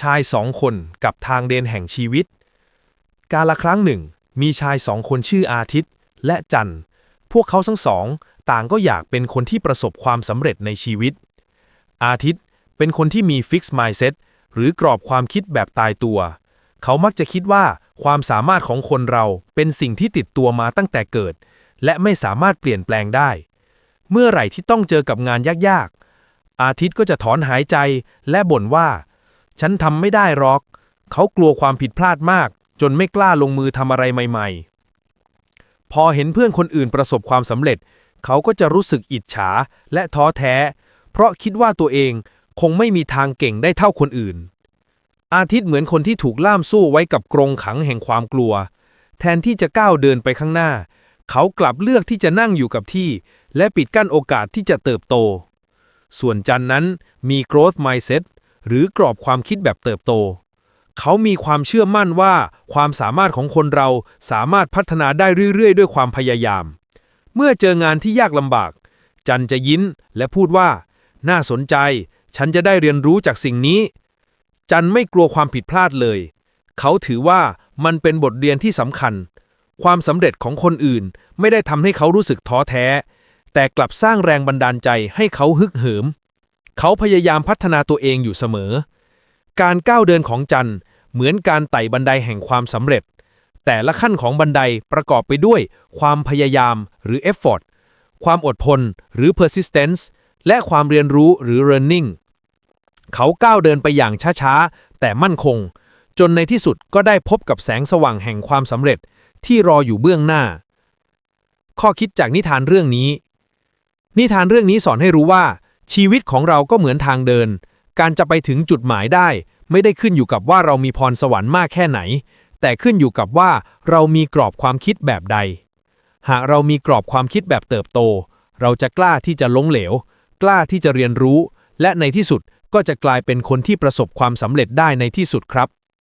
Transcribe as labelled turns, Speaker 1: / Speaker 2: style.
Speaker 1: ชายสองคนกับทางเดินแห่งชีวิต กาละครั้งหนึ่ง มีชายสองคนชื่ออาทิตย์ และจันทร์ พวกเขาทั้งสอง ต่างก็อยากเป็นคนที่ประสบความสำเร็จในชีวิต อาทิตย์เป็นคนที่มี Fixed Mindset หรือกรอบความคิดแบบตายตัว เขามักจะคิดว่าความสามารถของคนเราเป็นสิ่งที่ติดตัวมาตั้งแต่เกิด และไม่สามารถเปลี่ยนแปลงได้ เมื่อไหร่ที่ต้องเจอกับงานยากๆ อาทิตย์ก็จะถอนหายใจและบ่นว่า ฉันทำไม่ได้หรอก เขากลัวความผิดพลาดมาก จนไม่กล้าลงมือทำอะไรใหม่ ๆ พอเห็นเพื่อนคนอื่นประสบความสำเร็จ เขาก็จะรู้สึกอิจฉาและท้อแท้ เพราะคิดว่าตัวเองคงไม่มีทางเก่งได้เท่าคนอื่น อาทิตย์เหมือนคนที่ถูกล่ามสู้ไว้กับกรงขังแห่งความกลัว แทนที่จะก้าวเดินไปข้างหน้า เขากลับเลือกที่จะนั่งอยู่กับที่ และปิดกั้นโอกาสที่จะเติบโต ส่วนจันนั้นมี growth mindset หรือกรอบความคิดแบบเติบโต เขามีความเชื่อมั่นว่าความสามารถของคนเราสามารถพัฒนาได้เรื่อยๆ ด้วยความพยายาม เมื่อเจองานที่ยากลำบาก จันจะยิ้มและพูดว่า น่าสนใจ ฉันจะได้เรียนรู้จากสิ่งนี้ จันไม่กลัวความผิดพลาดเลย เขาถือว่ามันเป็นบทเรียนที่สำคัญ ความสำเร็จของคนอื่นไม่ได้ทำให้เขารู้สึกท้อแท้ แต่กลับสร้างแรงบันดาลใจให้เขาฮึกเหิม เขาพยายามพัฒนาตัวเองอยู่เสมอ การก้าวเดินของจันเหมือนการไต่บันไดแห่งความสำเร็จ แต่ละขั้นของบันไดประกอบไปด้วย ความพยายามหรือ effort ความอดทนหรือ persistence และความเรียนรู้หรือ learning เขาก้าวเดินไปอย่างช้าๆ แต่มั่นคง จนในที่สุดก็ได้พบกับแสงสว่างแห่งความสำเร็จที่รออยู่เบื้องหน้า ข้อคิดจากนิทานเรื่องนี้ นิทานเรื่องนี้สอนให้รู้ว่า ชีวิตของเราก็เหมือนทางเดิน การจะไปถึงจุดหมายได้ ไม่ได้ขึ้นอยู่กับว่าเรามีพรสวรรค์มากแค่ไหน แต่ขึ้นอยู่กับว่าเรามีกรอบความคิดแบบใด หากเรามีกรอบความคิดแบบเติบโต เราจะกล้าที่จะล้มเหลว กล้าที่จะเรียนรู้ และในที่สุดก็จะกลายเป็นคนที่ประสบความสำเร็จได้ในที่สุดครับ